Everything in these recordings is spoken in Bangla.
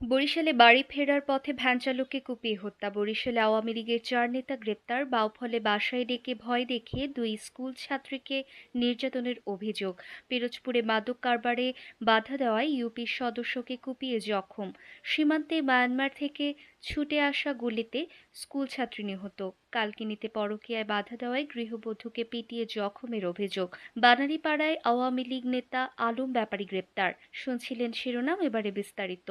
বরিশালে বাড়ি ফেরার পথে ভ্যানচালককে কুপিয়ে হত্যা। বরিশালে আওয়ামী লীগের চার নেতা গ্রেপ্তার, বাউফলে বাসায় ডেকে ভয় দেখিয়ে দুই স্কুল ছাত্রীকে নির্যাতনের অভিযোগ। পিরোজপুরে মাদক কারবারে বাধা দেওয়ায় ইউপির সদস্যকে কুপিয়ে জখম। সীমান্তে মায়ানমার থেকে ছুটে আসা গুলিতে স্কুল ছাত্রী নিহত। কালকিনিতে পরকীয়ায় বাধা দেওয়ায় গৃহবধূকে পিটিয়ে জখমের অভিযোগ। বানারীপাড়ায় আওয়ামী লীগ নেতা আলম ব্যাপারী গ্রেপ্তার। শুনছিলেন শিরোনাম, এবারে বিস্তারিত।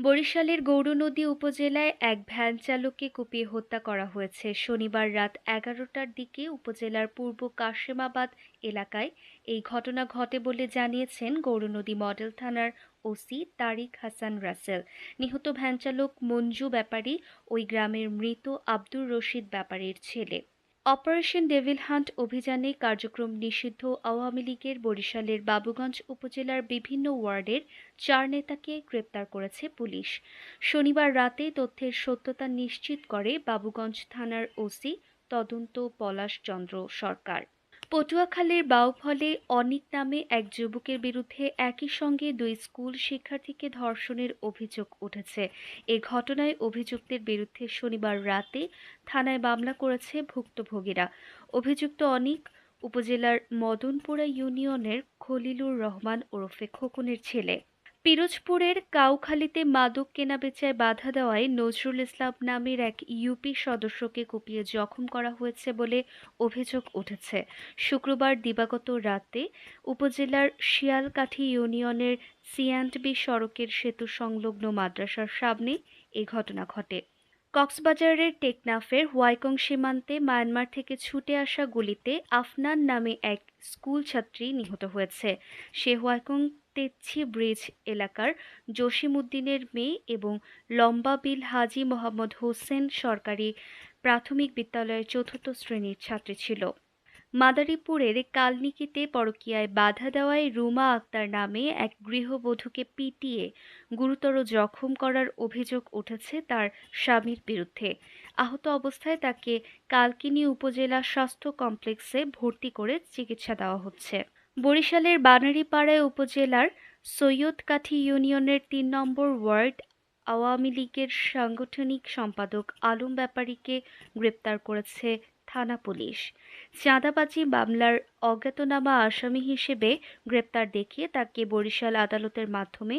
বরিশালের গৌরনদী উপজেলায় এক ভ্যান চালককে কুপিয়ে হত্যা করা হয়েছে। শনিবার রাত এগারোটার দিকে উপজেলার পূর্ব কাশেমাবাদ এলাকায় এই ঘটনা ঘটে বলে জানিয়েছেন গৌরনদী মডেল থানার ওসি তারিক হাসান রাসেল। নিহত ভ্যান চালক মঞ্জু ব্যাপারী ওই গ্রামের মৃত আব্দুর রশিদ ব্যাপারীর ছেলে। অপারেশন ডেভিল হান্ট অভিযানে কার্যক্রম নিষিদ্ধ আওয়ামী লীগের বরিশালের বাবুগঞ্জ উপজেলার বিভিন্ন ওয়ার্ডের চার নেতাকে গ্রেপ্তার করেছে পুলিশ। শনিবার রাতে তথ্যের সত্যতা নিশ্চিত করে বাবুগঞ্জ থানার ওসি তদন্ত পলাশ চন্দ্র সরকার। পটুয়াখালীর বাউফলে অনিক নামে এক যুবকের বিরুদ্ধে একই সঙ্গে দুই স্কুল শিক্ষার্থীকে ধর্ষণের অভিযোগ উঠেছে। এ ঘটনায় অভিযুক্তের বিরুদ্ধে শনিবার রাতে থানায় মামলা করেছে ভুক্তভোগীরা। অভিযুক্ত অনিক উপজেলার মদনপুরা ইউনিয়নের খলিলুর রহমান ওরফে খোকনের ছেলে। পিরোজপুরের কাউখালীতে মাদক কেনাবেচায় বাধা দেওয়ায় নজরুল ইসলাম নামের এক ইউপি সদস্যকে কুপিয়ে জখম করা হয়েছে বলে অভিযোগ উঠেছে। শুক্রবার দিবাগত রাতে উপজেলার শিয়ালকাঠি ইউনিয়নের সিঅ্যান্ডবি সড়কের সেতু সংলগ্ন মাদ্রাসার সামনে এ ঘটনা ঘটে। কক্সবাজারের টেকনাফের হোয়াইকং সীমান্তে মায়ানমার থেকে ছুটে আসা গুলিতে আফনান নামে এক স্কুল ছাত্রী নিহত হয়েছে। সে হোয়াইকং তেচ্ছি ব্রিজ এলাকার জসিম উদ্দিনের মেয়ে এবং লম্বা বিল হাজি মোহাম্মদ হোসেন সরকারি প্রাথমিক বিদ্যালয়ের চতুর্থ শ্রেণির ছাত্রী ছিল। মাদারীপুরের কালনিকিতে পরকীয়ায় বাধা দেওয়ায় রুমা আক্তার নামে এক গৃহবধূকে পিটিয়ে গুরুতর জখম করার অভিযোগ উঠেছে তার স্বামীর বিরুদ্ধে। আহত অবস্থায় তাকে কালকিনি উপজেলা স্বাস্থ্য কমপ্লেক্সে ভর্তি করে চিকিৎসা দেওয়া হচ্ছে। বরিশালের বানারীপাড়ায় উপজেলার সৈয়দকাঠি ইউনিয়নের তিন নম্বর ওয়ার্ড আওয়ামী লীগের সাংগঠনিক সম্পাদক আলম ব্যাপারীকে গ্রেপ্তার করেছে থানা পুলিশ। চাঁদাবাজি মামলার অজ্ঞাতনামা আসামি হিসেবে গ্রেপ্তার দেখিয়ে তাকে বরিশাল আদালতের মাধ্যমে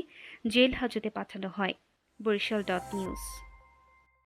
জেল হাজতে পাঠানো হয়। Barishal dot news.